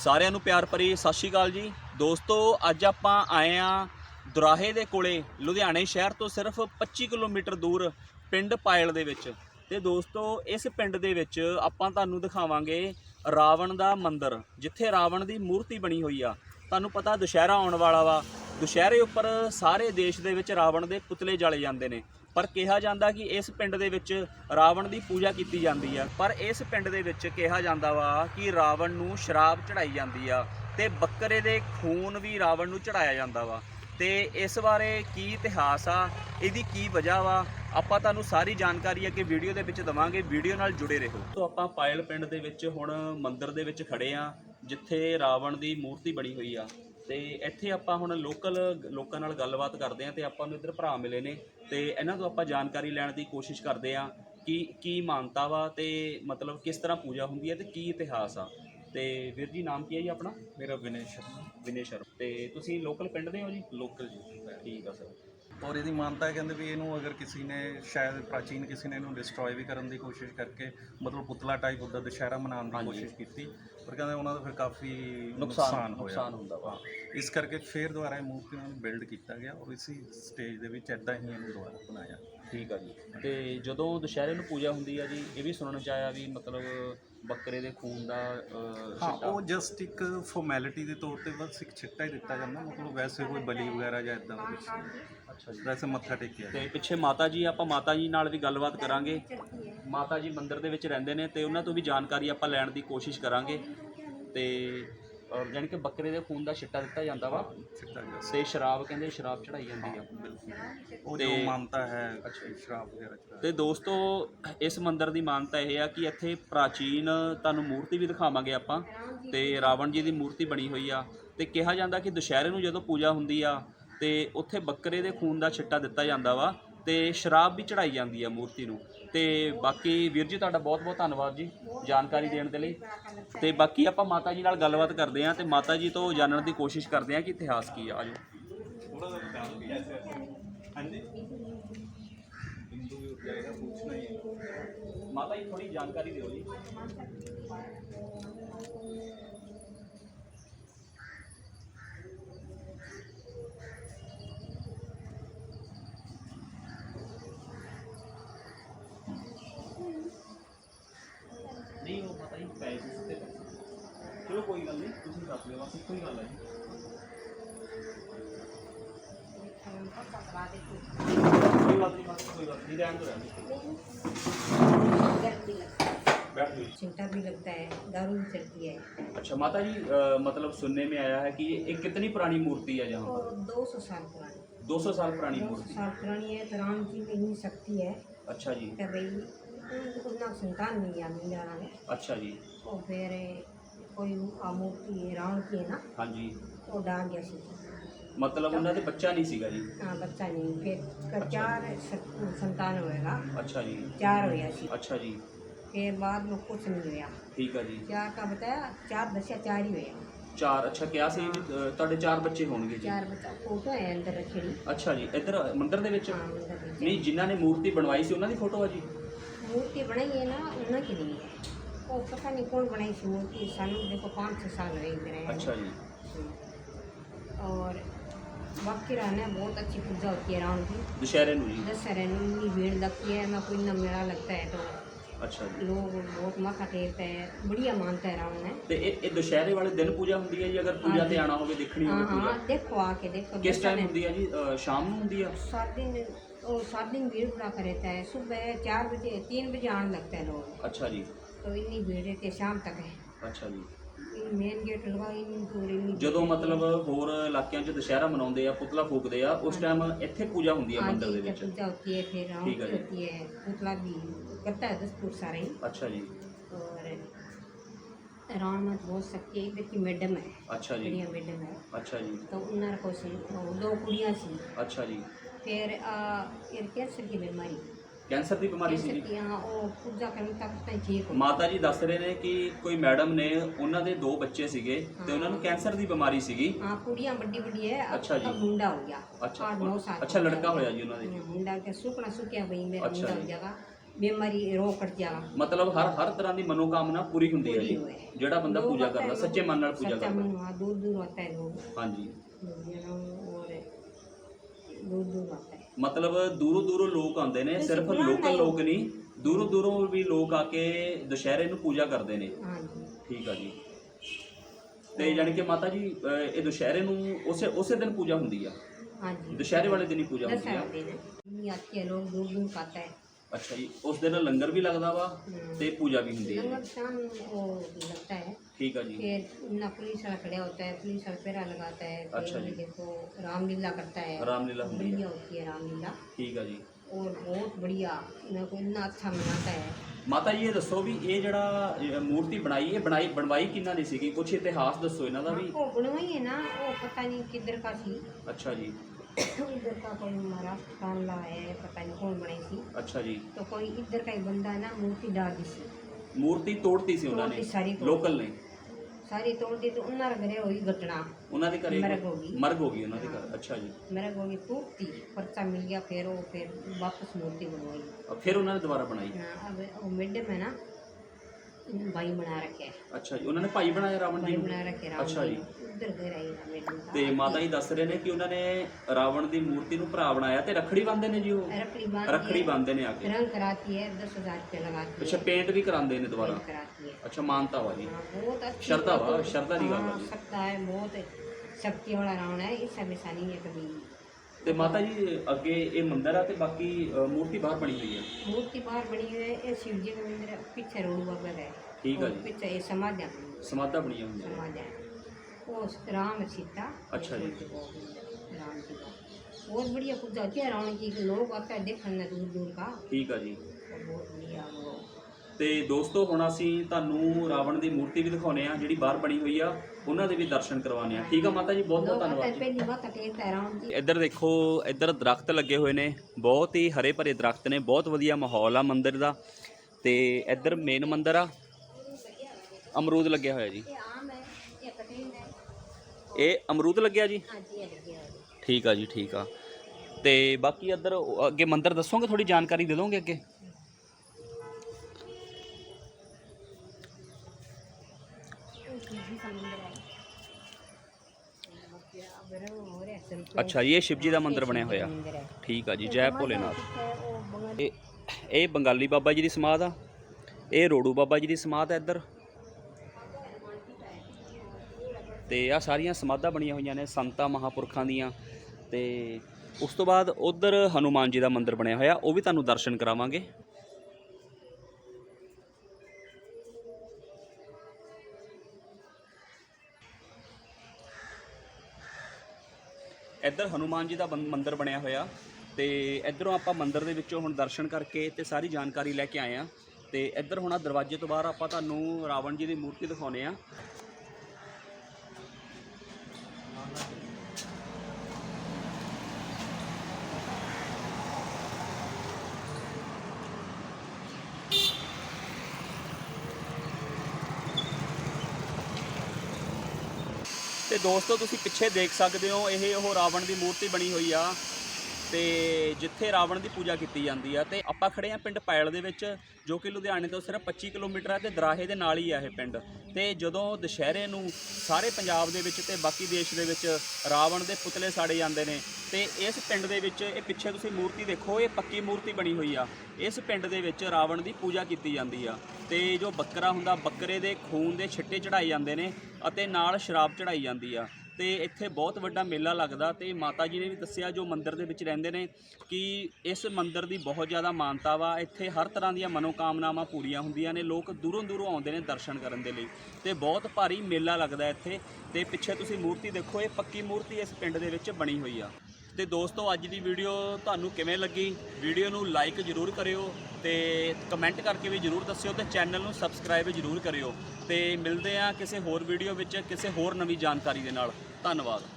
ਸਾਰਿਆਂ ਨੂੰ ਪਿਆਰ ਭਰੀ ਸਤਿ ਸ਼੍ਰੀ ਅਕਾਲ ਜੀ। ਦੋਸਤੋ, ਅੱਜ ਆਪਾਂ ਆਏ ਆ ਦੁਰਾਹੇ ਦੇ ਕੋਲੇ, ਲੁਧਿਆਣੇ ਸ਼ਹਿਰ ਤੋਂ ਸਿਰਫ 25 ਕਿਲੋਮੀਟਰ ਦੂਰ ਪਿੰਡ ਪਾਇਲ ਦੇ ਵਿੱਚ। ਤੇ ਦੋਸਤੋ, ਇਸ ਪਿੰਡ ਦੇ ਵਿੱਚ ਆਪਾਂ ਤੁਹਾਨੂੰ ਦਿਖਾਵਾਂਗੇ ਰਾਵਣ ਦਾ ਮੰਦਿਰ, ਜਿੱਥੇ ਰਾਵਣ ਦੀ ਮੂਰਤੀ ਬਣੀ ਹੋਈ ਆ। ਤੁਹਾਨੂੰ ਪਤਾ ਦੁਸ਼ਹਿਰਾ ਆਉਣ ਵਾਲਾ ਵਾ। ਦੁਸ਼ਹਿਰੇ ਉੱਪਰ ਸਾਰੇ ਦੇਸ਼ ਦੇ ਵਿੱਚ ਰਾਵਣ ਦੇ ਪੁਤਲੇ ਜਲੇ ਜਾਂਦੇ ਨੇ। ਪਰ ਕਿਹਾ ਜਾਂਦਾ ਕਿ ਇਸ ਪਿੰਡ ਦੇ ਵਿੱਚ ਰਾਵਣ ਦੀ ਪੂਜਾ ਕੀਤੀ ਜਾਂਦੀ ਆ। ਪਰ ਇਸ ਪਿੰਡ ਦੇ ਵਿੱਚ ਕਿਹਾ ਜਾਂਦਾ ਵਾ ਕਿ ਰਾਵਣ ਨੂੰ ਸ਼ਰਾਬ ਚੜਾਈ ਜਾਂਦੀ ਆ ਤੇ ਬੱਕਰੇ ਦੇ ਖੂਨ ਵੀ ਰਾਵਣ ਨੂੰ ਚੜਾਇਆ ਜਾਂਦਾ ਵਾ। ਤੇ ਇਸ ਬਾਰੇ ਕੀ ਇਤਿਹਾਸ ਆ, ਇਹਦੀ ਕੀ ਵਜ੍ਹਾ ਵਾ, ਆਪਾਂ ਤੁਹਾਨੂੰ ਸਾਰੀ ਜਾਣਕਾਰੀ ਅੱਗੇ ਵੀਡੀਓ ਦੇ ਵਿੱਚ ਦਵਾਂਗੇ। ਵੀਡੀਓ ਨਾਲ ਜੁੜੇ ਰਹੋ। ਤੋਂ ਆਪਾਂ ਪਾਇਲ ਪਿੰਡ ਦੇ ਵਿੱਚ ਹੁਣ ਮੰਦਿਰ ਦੇ ਵਿੱਚ ਖੜੇ ਆ, ਜਿੱਥੇ ਰਾਵਣ ਦੀ ਮੂਰਤੀ ਬਣੀ ਹੋਈ ਆ। ਤੇ ਇੱਥੇ ਆਪਾਂ ਹੁਣ ਲੋਕਲ ਲੋਕਾਂ ਨਾਲ ਗੱਲਬਾਤ ਕਰਦੇ ਆ ਤੇ ਆਪਾਂ ਨੂੰ ਇੱਧਰ ਭਰਾ ਮਿਲੇ ਨੇ ਤੇ ਇਹਨਾਂ ਤੋਂ ਆਪਾਂ ਜਾਣਕਾਰੀ ਲੈਣ ਦੀ ਕੋਸ਼ਿਸ਼ ਕਰਦੇ ਆ ਕਿ ਕੀ ਮਾਨਤਾ ਵਾ ਤੇ ਮਤਲਬ ਕਿਸ ਤਰ੍ਹਾਂ ਪੂਜਾ ਹੁੰਦੀ ਹੈ ਤੇ ਕੀ ਇਤਿਹਾਸ ਆ। ਤੇ ਵੀਰ ਜੀ ਨਾਮ ਕੀ ਹੈ ਜੀ ਆਪਣਾ? ਮੇਰਾ ਵਿਨय ਸ਼ਰਮਾ। ਵਿਨੇ ਸ਼ਰਮਾ। ਤੇ ਤੁਸੀਂ ਲੋਕਲ ਪਿੰਡ ਦੇ ਹੋ ਜੀ? ਲੋਕਲ ਜੀ। ਠੀਕ ਆ ਸਰ। ਔਰ ਇਹਦੀ ਮਾਨਤਾ ਹੈ ਕਹਿੰਦੇ ਵੀ ਇਹਨੂੰ ਅਗਰ ਕਿਸੇ ਨੇ ਸ਼ਾਇਦ ਪ੍ਰਾਚੀਨ ਕਿਸੇ ਨੇ ਇਹਨੂੰ ਡਿਸਟਰੋਏ ਵੀ ਕਰਨ ਦੀ ਕੋਸ਼ਿਸ਼ ਕਰਕੇ ਮਤਲਬ ਪੁਤਲਾ ਟਾਈਪ ਉਹਦਾ ਦੁਸ਼ਹਿਰਾ ਮਨਾਉਣ ਦੀ। ਕੋਸ਼ਿਸ਼ ਕੀਤੀ ਪਰ ਕਹਿੰਦੇ ਉਹਨਾਂ ਦਾ ਫਿਰ ਕਾਫੀ ਨੁਕਸਾਨ ਹੋਇਆ। ਨੁਕਸਾਨ ਹੁੰਦਾ ਵਾ। ਇਸ ਕਰਕੇ ਫਿਰ ਦੁਬਾਰਾ ਇਹ ਮੂਰਤੀ ਨੂੰ ਬਿਲਡ ਕੀਤਾ ਗਿਆ ਔਰ ਇਸੇ ਸਟੇਜ ਦੇ ਵਿੱਚ ਐਦਾਂ ਹੀ ਇਹਨੂੰ ਦੁਬਾਰਾ ਬਣਾਇਆ। ਠੀਕ ਆ ਜੀ। ਤੇ ਜਦੋਂ ਦੁਸ਼ਹਿਰੇ ਨੂੰ ਪੂਜਾ ਹੁੰਦੀ ਆ ਜੀ ਇਹ ਵੀ ਸੁਣਨ ਚ ਆਇਆ ਵੀ ਮਤਲਬ ਬੱਕਰੇ ਦੇ ਖੂਨ ਦਾ ਹਾਂ। ਉਹ ਜਸਟ ਇੱਕ ਫਾਰਮੈਲਿਟੀ ਦੇ ਤੌਰ ਤੇ ਬਸ ਇੱਕ ਛਿੱਟਾ ਹੀ ਦਿੱਤਾ ਜਾਂਦਾ ਮਤਲਬ ਵੈਸੇ ਕੋਈ ਬਲੀ ਵਗੈਰਾ ਜਾਂ ਇਦਾਂ ਕੁਝ ਅੱਛਾ ਜੀ। ਵੈਸੇ ਮੱਥਾ ਟੇਕਿਆ ਤੇ ਪਿੱਛੇ ਮਾਤਾ ਜੀ ਆਪਾਂ ਮਾਤਾ ਜੀ ਨਾਲ ਵੀ ਗੱਲਬਾਤ ਕਰਾਂਗੇ। ਮਾਤਾ ਜੀ ਮੰਦਿਰ ਦੇ ਵਿੱਚ ਰਹਿੰਦੇ ਨੇ ਤੇ ਉਹਨਾਂ ਤੋਂ ਵੀ ਜਾਣਕਾਰੀ ਆਪਾਂ ਲੈਣ ਦੀ ਕੋਸ਼ਿਸ਼ ਕਰਾਂਗੇ। ਤੇ ਔਰ ਕਿ ਬੱਕਰੇ ਦੇ ਖੂਨ ਦਾ ਛਿੱਟਾ ਦਿੱਤਾ ਜਾਂਦਾ ਵਾ। ਗਿਆ ਤੇ ਸ਼ਰਾਬ ਕਹਿੰਦੇ ਸ਼ਰਾਬ ਚੜਾਈ ਜਾਂਦੀ ਆ। ਉਹ ਤੇ- ਜੋ ਮਾਨਤਾ ਹੈ ਅੱਛਾ ਸ਼ਰਾਬ ਵਗੈਰਾ ਚੜਾ ਤੇ ਦੋਸਤੋ ਇਸ ਮੰਦਿਰ ਦੀ ਮਾਨਤਾ ਇਹ ਆ ਕਿ ਇੱਥੇ ਪ੍ਰਾਚੀਨ ਤੁਹਾਨੂੰ ਮੂਰਤੀ ਵੀ ਦਿਖਾਵਾਂਗੇ ਆਪਾਂ। ਤੇ ਰਾਵਣ ਜੀ ਦੀ ਮੂਰਤੀ ਬਣੀ ਹੋਈ ਆ। ਤੇ ਕਿਹਾ ਜਾਂਦਾ ਕਿ ਦੁਸ਼ਹਿਰੇ ਨੂੰ ਜਦੋਂ ਪੂਜਾ ਹੁੰਦੀ ਆ ਤੇ ਉੱਥੇ ਬੱਕਰੇ ਦੇ ਖੂਨ ਦਾ ਛਿੱਟਾ ਦਿੱਤਾ ਜਾਂਦਾ ਵਾ ਤੇ ਸ਼ਰਾਬ ਵੀ ਚੜਾਈ ਜਾਂਦੀ ਆ ਮੂਰਤੀ ਨੂੰ। ਤੇ ਬਾਕੀ ਵੀਰ ਜੀ, ਤੁਹਾਡਾ ਬਹੁਤ ਬਹੁਤ ਧੰਨਵਾਦ ਜੀ ਜਾਣਕਾਰੀ ਦੇਣ ਦੇ ਲਈ। ਤੇ ਬਾਕੀ ਆਪਾਂ ਮਾਤਾ ਜੀ ਨਾਲ ਗੱਲਬਾਤ ਕਰਦੇ ਆਂ ਤੇ ਮਾਤਾ ਜੀ ਤੋਂ ਜਾਣਨ ਦੀ ਕੋਸ਼ਿਸ਼ ਕਰਦੇ ਆਂ ਕਿ ਇਤਿਹਾਸ ਕੀ ਆ। ਆਜੋ। ਮਾਤਾ ਜੀ ਥੋੜੀ ਜਾਣਕਾਰੀ ਦਿਓ ਜੀ। चिंता भी लगता है दारू भी चलती है। अच्छा माता जी अ, मतलब सुनने में आया है कि ये एक कितनी पुरानी मूर्ति है यहाँ दो सौ साल पुरानी। 200 साल पुरानी 200 मूर्ति। साल पुरानी है तो राम जी में इतनी शक्ति है। अच्छा जी। कि भाई संतान नहीं है अच्छा जी। और फिर ਕੋਈ ਆਮੂਕੀ ਰੌਣਕੀ ਹੈ ਨਾ ਹਾਂਜੀ। ਉਹ ਡਾਂ ਗਿਆ ਸੀ। ਮਤਲਬ ਉਹਨਾਂ ਦੇ ਬੱਚਾ ਨਹੀਂ ਸੀਗਾ ਜੀ? ਹਾਂ ਬੱਚਾ ਨਹੀਂ ਫਿਰ ਚਾਰ ਸੰਤਾਨ ਹੋਏਗਾ। ਅੱਛਾ ਜੀ। ਚਾਰ ਹੋਇਆ ਸੀ। ਅੱਛਾ ਜੀ। ਫਿਰ ਬਾਅਦ ਨੂੰ ਕੁਛ ਨਹੀਂ ਹੋਇਆ। ਠੀਕ ਆ ਜੀ। ਚਾਰ ਦਾ ਬਤਾਇਆ ਚਾਰ ਦੱਸਿਆ ਚਾਰ ਹੀ ਹੋਇਆ। ਚਾਰ ਅੱਛਾ ਕਿਹਾ ਸੀ ਤੁਹਾਡੇ ਚਾਰ ਬੱਚੇ ਹੋਣਗੇ ਜੀ? ਚਾਰ ਬੱਚਾ ਫੋਟੋ ਹੈ ਅੰਦਰ ਰੱਖੀ ਹੋਈ। ਅੱਛਾ ਜੀ ਇੱਧਰ ਮੰਦਿਰ ਦੇ ਵਿੱਚ? ਨਹੀਂ ਜਿਨ੍ਹਾਂ ਨੇ ਮੂਰਤੀ ਬਣਵਾਈ ਸੀ ਉਹਨਾਂ ਦੀ ਫੋਟੋ ਆ ਜੀ? ਮੂਰਤੀ ਬਣਾਈ ਹੈ ਨਾ ਉਹਨਾਂ ਕੀ ਨਹੀਂ ਹੈ। वो पता नहीं कौन बनाई थी मूर्ति सानू देखो पाँच छः साल हुए इधर है ਅੱਛਾ ਜੀ और बाकी रहने बहुत अच्छी पूजा होती है रावण की ਦੁਸ਼ਹਿਰੇ ਨੂੰ ਜੀ दशहरे में इतनी भीड़ लगती है ना कोई ना मेला लगता है तो ਅੱਛਾ ਜੀ लोग बहुत माथा टेरते हैं बढ़िया मानता है रावण है ਤੇ ਇਹ ਇਹ ਦੁਸ਼ਹਿਰੇ ਵਾਲੇ ਦਿਨ ਪੂਜਾ ਹੁੰਦੀ ਹੈ ਜੀ ਅਗਰ ਪੂਜਾ ਤੇ ਆਣਾ ਹੋਵੇ ਦੇਖਣੀ हाँ ਹੋਵੇ हाँ ਪੂਜਾ देखो आके देखो ਕਿਸ ਟਾਈਮ ਹੁੰਦੀ ਹੈ ਜੀ ਅ, ਸ਼ਾਮ ਨੂੰ ਹੁੰਦੀ ਆ सात दिन और सात दिन भीड़ भड़ाका रहता है सुबह चार बजे तीन बजे आने लगता है लोग ਅੱਛਾ ਜੀ तो इतनी भीड़ रहती है शाम तक है ਅੱਛਾ ਜੀ मेन गेट लगा इन पूरी इतनी ਜਦੋਂ ਮਤਲਬ ਹੋਰ ਇਲਾਕਿਆਂ 'ਚ ਦੁਸ਼ਹਿਰਾ ਮਨਾਉਂਦੇ ਆ ਪੁਤਲਾ ਫੂਕਦੇ ਆ ਉਸ ਟਾਈਮ ਇੱਥੇ ਪੂਜਾ ਹੁੰਦੀ ਆ हाँ ਮੰਦਿਰ ਦੇ जी ਵਿੱਚ पूजा होती है फिर रावण ठीक है की जी। होती है पुतला भी करता है दस्तूर सारा ही ਅੱਛਾ ਜੀ और रावण में बहुत शक्ति है इधर की मैडम है ਅੱਛਾ ਜੀ बढ़िया मैडम है ਅੱਛਾ जी तो उन्नर को सी वो दो कुड़ियाँ सी ਅੱਛਾ ਜੀ फिर आ, फिर कैंसर की बीमारी ਕੈਂਸਰ ਦੀ ਬਿਮਾਰੀ ਸੀ ਸੀ ਹਾਂ ਉਹ ਪੂਜਾ ਕਰਨ ਤੱਕ ਤਾਂ ਠੀਕ ਹੋ ਮਾਤਾ ਜੀ ਦੱਸ ਰਹੇ ਨੇ ਕਿ ਕੋਈ ਮੈਡਮ ਨੇ ਉਹਨਾਂ ਦੇ ਦੋ ਬੱਚੇ ਸੀਗੇ ਤੇ ਉਹਨਾਂ ਨੂੰ ਕੈਂਸਰ ਦੀ ਬਿਮਾਰੀ ਸੀਗੀ। ਹਾਂ ਕੁੜੀਆਂ ਵੱਡੀ ਵੱਡੀ ਹੈ ਅੱਛਾ ਜੀ। ਮੁੰਡਾ ਹੋ ਗਿਆ। ਅੱਛਾ 9 ਅੱਛਾ ਲੜਕਾ ਹੋਇਆ ਜੀ ਉਹਨਾਂ ਦੇ। ਮੁੰਡਾ ਤੇ ਸੁਪਨਾ ਸੁਕਿਆ ਬਈ ਮੇਰਾ ਮੁੰਡਾ ਹੋ ਜਾਗਾ ਬਿਮਾਰੀ ਰੋਕੜ ਜਾਵਾ ਮਤਲਬ ਹਰ ਹਰ ਤਰ੍ਹਾਂ ਦੀ ਮਨੋਕਾਮਨਾ ਪੂਰੀ ਹੁੰਦੀ ਹੈ ਜਿਹੜਾ ਬੰਦਾ ਪੂਜਾ ਕਰਦਾ ਸੱਚੇ ਮਨ ਨਾਲ ਪੂਜਾ ਕਰਦਾ। ਦੂਰ ਦੂਰ ਆਤਾ ਹੈ ਲੋਕ ਹਾਂਜੀ। ਦੂਰ ਦੂਰ ਆਤਾ ਮਤਲਬ ਦੂਰੋਂ ਦੂਰੋਂ ਲੋਕ ਆਉਂਦੇ ਨੇ ਤੁਸੀਂ ਸਿਰਫ ਪੁਰਾਣਾ ਲੋਕਲ ਹੀ- ਲੋਕ ਨਹੀਂ ਦੂਰੋਂ ਦੂਰੋਂ ਵੀ ਲੋਕ ਆ ਕੇ ਦੁਸ਼ਹਿਰੇ ਨੂੰ ਪੂਜਾ ਕਰਦੇ ਨੇ हाँ जी ਠੀਕ ਆ ਜੀ ਤੇ ਜਾਣੀ ਕਿ ਮਾਤਾ ਜੀ ਅਹ, ਇਹ ਦੁਸ਼ਹਿਰੇ ਨੂੰ ਉਸੇ ਉਸੇ ਦਿਨ ਪੂਜਾ ਹੁੰਦੀ ਆ हाँ जी ਦੁਸ਼ਹਿਰੇ ਵਾਲੇ ਦਿਨ ਹੀ ਪੂਜਾ ਹੁੰਦੀ दशहरा ਆ दिन है ये आती है लोग दूर दूर का आता है ਅੱਛਾ ਜੀ ਉਸ ਦਿਨ ਲੰਗਰ ਵੀ ਲੱਗਦਾ ਵਾ हम्म। ਤੇ ਪੂਜਾ ਵੀ ਹੁੰਦੀ ਹੈ लंगर शाम वो लगता है ਠੀਕ आ जी फिर ना पुलिस वाला खड़ा होता है पुलिस वाला पेरा लगाता है अच्छा फिर जी। देखो रामलीला करता है रामलीला होती है बढ़िया होती है रामलीला ਠੀਕ ਆ ਜੀ और बहुत बढ़िया मेरे को इतना अच्छा मनाता है ਮਾਤਾ ਜੀ ਇਹ ਦੱਸੋ ਵੀ ਇਹ ਜਿਹੜਾ ਇਹ ਮੂਰਤੀ ਬਣਾਈ ਇਹ ਬਣਾਈ ਬਣਵਾਈ ਕਿੰਨਾ ਦੀ ਸੀਗੀ ਕੁਝ ਇਤਿਹਾਸ ਦੱਸੋ ਇਹਨਾਂ ਦਾ ਵੀ वो बनवाई है ना वो पता नहीं किधर का थी ਅੱਛਾ ਜੀ इधर का कोई महाराष्ट्र का ला है पता नहीं कौन बनाई थी ਅੱਛਾ ਜੀ तो कोई इधर का ही बंदा है ना मूर्ति डाल दी थी ਮੂਰਤੀ ਤੋੜਤੀ ਸੀ ਉਹਨਾਂ ਤੋੜਤੀ ਨੇ ਸਾਰੀ ਤੋੜ। ਲੋਕਲ ਨੇ सारी तोड़ दी तो उन्हार घरे हुई घटना ਉਹਨਾਂ ਦੇ ਘਰੇ मरग होगी ਮਰਗ ਹੋ ਗਈ ਉਹਨਾਂ ਦੇ ਘਰ ਅੱਛਾ ਜੀ मेरा गोगी टूटती पर्चा मिल गया फिर वो फिर वापस मूर्ति बनवाई ਅ, ਫਿਰ ਉਹਨਾਂ ਨੇ ਦੁਬਾਰਾ ਬਣਾਈ हाँ, अब वो मैडम है ना इन भाई बना रखे हैं ਅੱਛਾ ਜੀ ਉਹਨਾਂ ਨੇ ਭਾਈ ਬਣਾਇਆ ਰਾਵਣ ਜੀ भाई ਨੂੰ बना रखे राम अच्छा जी जी। उधर घर आई ना मैडम का ਤੇ ਮਾਤਾ ਜੀ ਦੱਸ ਰਹੇ ਨੇ ਕਿ ਉਹਨਾਂ ਨੇ ਰਾਵਣ ਦੀ ਮੂਰਤੀ ਨੂੰ ਭਰਾ ਬਣਾਇਆ ਤੇ ਰੱਖੜੀ ਬੰਨਦੇ ਨੇ ਜੀ ਉਹ रखड़ी बांध ਰੱਖੜੀ ਬੰਨਦੇ ਨੇ ਆ ਕੇ रंग कराती है दस हजार रुपया लगाती ਅੱਛਾ है ਪੇਂਟ ਵੀ ਕਰਾਉਂਦੇ ਨੇ ਦੁਬਾਰਾ पेंट कराती है ਅੱਛਾ ਮਾਨਤਾ ਵਾ ਜੀ हाँ, बहुत अच्छी श्रद्धा बात वा, है। श्रद्धा की गल हाँ, है जी। श्रद्धा है बहुत शक्ति वाला रावण है इस हमेशा नहीं है कभी ਤੇ ਮਾਤਾ ਜੀ ਅੱਗੇ ਇਹ ਮੰਦਿਰ ਆ ਤੇ ਬਾਕੀ ਅ, ਮੂਰਤੀ ਬਾਹਰ ਬਣੀ ਹੋਈ ਹੈ मूर्ति बाहर बनी हुई है ये शिव जी का मंदिर है पीछे रोड बाबा है ठीक है और जी। पीछे ये समाधि है ਸਮਾਧਾਂ ਬਣੀਆਂ ਹੋਈਆਂ ਨੇ। समाधि है वो राम सीता अच्छा जी। ये वो राम जी का बहुत बढ़िया पूजा होती है रावण की लोग आता है देखने दूर दूर का ਠੀਕ ਆ ਜੀ और बहुत बढ़िया वो ਤੇ ਦੋਸਤੋ ਹੁਣ ਅਸੀਂ ਤੁਹਾਨੂੰ ਰਾਵਣ ਦੀ ਮੂਰਤੀ ਵੀ ਦਿਖਾਉਨੇ ਆ ਜਿਹੜੀ ਬਾਹਰ ਬਣੀ ਹੋਈ ਆ ਉਹਨਾਂ ਦੇ ਵੀ ਦਰਸ਼ਨ ਕਰਵਾਉਣੇ ਆ ਠੀਕ ਆ ਮਾਤਾ ਜੀ ਬਹੁਤ ਬਹੁਤ लोग आता ਧੰਨਵਾਦ है ਜੀ पहली बात टेकता है राम जी ਇੱਧਰ ਦੇਖੋ ਇੱਧਰ ਦਰਖਤ ਲੱਗੇ ਹੋਏ ਨੇ ਬਹੁਤ ਹੀ ਹਰੇ ਭਰੇ ਦਰਖਤ ਨੇ ਬਹੁਤ ਵਧੀਆ ਮਾਹੌਲ ਆ ਮੰਦਿਰ ਦਾ ਤੇ ਇੱਧਰ ਮੇਨ ਮੰਦਿਰ ਆ ਅਮਰੂਦ ਲੱਗਿਆ ਹੋਇਆ ਜੀ ये आम है ये कटहल है ਇਹ ਅਮਰੂਦ ਲੱਗਿਆ ਜੀ? ਠੀਕ ਆ ਜੀ ਠੀਕ ਆ। ਤੇ ਬਾਕੀ ਇੱਧਰ ਅੱਗੇ ਮੰਦਰ ਦੱਸੋਗੇ ਥੋੜੀ ਜਾਣਕਾਰੀ ਦੇ ਦੋਗੇ ਅੱਗੇ? ਅੱਛਾ ਜੀ ਇਹ ਸ਼ਿਵ ਦਾ ਮੰਦਰ ਬਣਿਆ ਹੋਇਆ। ਠੀਕ ਆ ਜੀ ਜੈ ਭੋਲੇਨਾਥ। ਇਹ ਇਹ ਬੰਗਾਲੀ ਬਾਬਾ ਜੀ ਦੀ ਸਮਾਧ ਆ। ਇਹ ਰੋੜੂ ਬਾਬਾ ਜੀ ਦੀ ਸਮਾਧ ਆ ਇੱਧਰ। ਤੇ ਆ ਸਾਰੀਆਂ ਸਮਾਧਾਂ ਬਣੀਆਂ ਹੋਈਆਂ ਨੇ ਸੰਤਾਂ, ਮਹਾਪੁਰਖਾਂ ਦੀਆਂ। ਤੇ ਉਸ ਤੋਂ ਬਾਅਦ ਉਧਰ ਹਨੂਮਾਨ ਜੀ ਦਾ ਮੰਦਿਰ ਬਣਿਆ ਹੋਇਆ, ਉਹ ਵੀ ਤੁਹਾਨੂੰ ਦਰਸ਼ਨ ਕਰਾਵਾਂਗੇ। ਇੱਧਰ ਹਨੂਮਾਨ ਜੀ ਦਾ ਬੰ- ਮੰਦਿਰ ਬਣਿਆ ਹੋਇਆ ਤੇ ਇੱਧਰੋਂ ਆਪਾਂ ਮੰਦਿਰ ਦੇ ਵਿੱਚੋਂ ਹੁਣ ਦਰਸ਼ਨ ਕਰਕੇ ਤੇ ਸਾਰੀ ਜਾਣਕਾਰੀ ਲੈ ਕੇ ਆਏ ਆ ਤੇ ਇੱਧਰ ਹੁਣ ਆ ਦਰਵਾਜ਼ੇ ਤੋਂ ਬਾਹਰ ਆਪਾਂ ਤੁਹਾਨੂੰ ਰਾਵਣ ਜੀ ਦੀ ਮੂਰਤੀ ਦਿਖਾਉਨੇ ਆ ਤੇ ਦੋਸਤੋ, ਤੁਸੀਂ ਪਿੱਛੇ ਦੇਖ ਸਕਦੇ ਹੋ, ਇਹ ਉਹ ਰਾਵਣ ਦੀ ਮੂਰਤੀ ਬਣੀ ਹੋਈ ਆ। ਤੇ ਜਿੱਥੇ ਰਾਵਣ ਦੀ ਪੂਜਾ ਕੀਤੀ ਜਾਂਦੀ ਆ, ਤੇ ਆਪਾਂ ਖੜੇ ਆ ਪਿੰਡ ਪਾਇਲ ਦੇ ਵਿੱਚ, ਜੋ ਕਿ ਲੁਧਿਆਣੇ ਤੋਂ ਸਿਰਫ 25 ਕਿਲੋਮੀਟਰ ਆ ਤੇ ਦਰਾਹੇ ਦੇ ਨਾਲ ਹੀ ਆ ਇਹ ਪਿੰਡ। ਤੇ ਜਦੋਂ ਦੁਸ਼ਹਿਰੇ ਨੂੰ ਸਾਰੇ ਪੰਜਾਬ ਦੇ ਵਿੱਚ ਤੇ ਬਾਕੀ ਦੇਸ਼ ਦੇ ਵਿੱਚ ਰਾਵਣ ਦੇ ਪੁਤਲੇ ਸਾੜੇ ਜਾਂਦੇ ਨੇ, ਤੇ ਇਸ ਪਿੰਡ ਦੇ ਵਿੱਚ ਇਹ ਪਿੱਛੇ ਤੁਸੀਂ ਮੂਰਤੀ ਦੇਖੋ, ਇਹ ਪੱਕੀ ਮੂਰਤੀ ਬਣੀ ਹੋਈ ਆ। ਇਸ ਪਿੰਡ ਦੇ ਵਿੱਚ ਰਾਵਣ ਦੀ ਪੂਜਾ ਕੀਤੀ ਜਾਂਦੀ ਆ। ਤੇ ਜੋ ਬੱਕਰਾ ਹੁੰਦਾ, ਬੱਕਰੇ ਦੇ ਖੂਨ ਦੇ ਛਿੱਟੇ ਚੜਾਏ ਜਾਂਦੇ ਨੇ ਅਤੇ ਨਾਲ ਸ਼ਰਾਬ ਚੜਾਈ ਜਾਂਦੀ ਆ। ਤੇ ਇੱਥੇ ਬਹੁਤ ਵੱਡਾ ਮੇਲਾ ਲੱਗਦਾ ਤੇ ਮਾਤਾ ਜੀ ਨੇ ਵੀ ਦੱਸਿਆ ਜੋ ਮੰਦਿਰ ਦੇ ਵਿੱਚ ਰਹਿੰਦੇ ਨੇ ਕਿ ਇਸ ਮੰਦਿਰ ਦੀ ਬਹੁਤ ਜ਼ਿਆਦਾ ਮਾਨਤਾ ਵਾ, ਇੱਥੇ ਹਰ ਤਰ੍ਹਾਂ ਦੀਆਂ ਮਨੋਕਾਮਨਾਵਾਂ ਪੂਰੀਆਂ ਹੁੰਦੀਆਂ ਨੇ, ਲੋਕ ਦੂਰੋਂ ਦੂਰੋਂ ਆਉਂਦੇ ਨੇ ਦਰਸ਼ਨ ਕਰਨ ਦੇ ਲਈ ਤੇ ਬਹੁਤ ਭਾਰੀ ਮੇਲਾ ਲੱਗਦਾ ਇੱਥੇ ਤੇ ਪਿੱਛੇ ਤੁਸੀਂ ਮੂਰਤੀ ਦੇਖੋ, ਇਹ ਪੱਕੀ ਮੂਰਤੀ ਇਸ ਪਿੰਡ ਦੇ ਵਿੱਚ ਬਣੀ ਹੋਈ ਆ। ਤੇ ਦੋਸਤੋ, ਅੱਜ ਦੀ ਵੀਡੀਓ ਤੁਹਾਨੂੰ ਕਿਵੇਂ ਲੱਗੀ? ਵੀਡੀਓ ਨੂੰ ਲਾਈਕ ਜ਼ਰੂਰ ਕਰਿਓ ਤੇ ਕਮੈਂਟ ਕਰਕੇ ਵੀ ਜ਼ਰੂਰ ਦੱਸਿਓ ਤੇ ਚੈਨਲ ਨੂੰ ਸਬਸਕ੍ਰਾਈਬ ਜ਼ਰੂਰ ਕਰਿਓ। ਤੇ ਮਿਲਦੇ ਆ ਕਿਸੇ ਹੋਰ ਵੀਡੀਓ ਵਿੱਚ ਕਿਸੇ ਹੋਰ ਨਵੀਂ ਜਾਣਕਾਰੀ ਦੇ ਨਾਲ। ਧੰਨਵਾਦ।